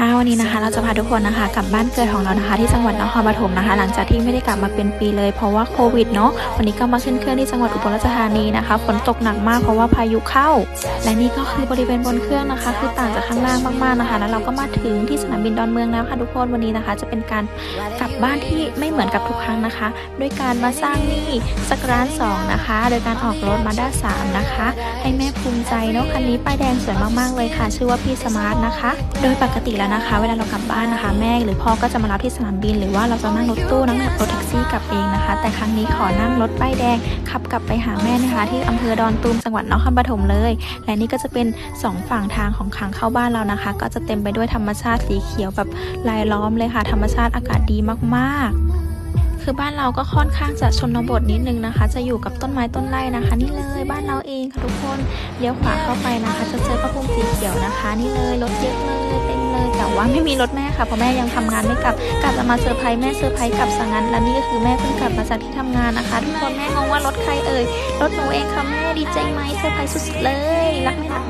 ค่ะวันนี้นะคะเราจะพาทุกคนนะคะกลับบ้านเกิดของเรานะคะ ที่จังหวัดนครปฐมนะคะ หลังจากที่ไม่ได้กลับมาเป็นปีเลยเพราะว่าโควิดเนาะวันนี้ก็มาขึ้นเครื่องที่จังหวัดอุบลราชธานีนะคะฝนตกหนักมากเพราะว่าพายุเข้า และนี่ก็คือบริเวณบนเครื่องนะคะ คือต่างจากข้างล่างมากๆนะคะ แล้วเราก็มาถึงที่สนามบินดอนเมืองแล้วค่ะทุกคนวันนี้นะคะ จะเป็นการกลับบ้านที่ไม่เหมือนกับทุกครั้งนะคะด้วยการมาสร้างหนี่สักร้านสองนะคะ โดยการออกรถมาด้าสามนะคะ ให้แม่ภูมิใจเนาะคันนี้ป้ายแดงสวยมากๆเลยค่ะ ชื่อว่าพี่สมาร์ทนะคะ โดยปกติแล้วนะคะ เวลาเรากลับบ้านนะคะ แม่หรือพ่อก็จะมารับที่สนามบิน หรือว่าเราจะนั่งรถตู้นั่งรถแท็กซี่กลับเองนะคะ แต่ครั้งนี้ขอนั่งรถป้ายแดงขับกลับไปหาแม่นะคะ ที่อำเภอดอนตูมจังหวัดนครปฐมเลย และนี่ก็จะเป็นสองฝั่งทางของทางเข้าบ้านเรานะคะ ก็จะเต็มไปด้วยธรรมชาติสีเขียวแบบรายล้อมเลยค่ะ ธรรมชาติอากาศดีมากๆ คือบ้านเราก็ค่อนข้างจะชนบทนิดนึงนะคะ จะอยู่กับต้นไม้ต้นไร่นะคะ นี่เลยบ้านเราเองค่ะทุกคนเลี้ยวขวาเข้าไปนะคะ จะเจอพระพรหมสีเขียวนะคะ นี่เลยรถเยอะเลยเต็มเลยแต่ว่าไม่มีรถแม่ค่ะเพราะแม่ยังทำงานไม่กลับกลับจะมาเซอร์ไพรส์แม่เซอร์ไพรส์กลับสังงั้นและนี่ก็คือแม่เพิ่งกลับมาจากที่ทำงานนะคะ ทุกคนแม่งงว่ารถใครเอ่ยรถหนูเองค่ะแม่ดีใจไหมเซอร์ไพรส์สุดๆเลยรักไหมรัก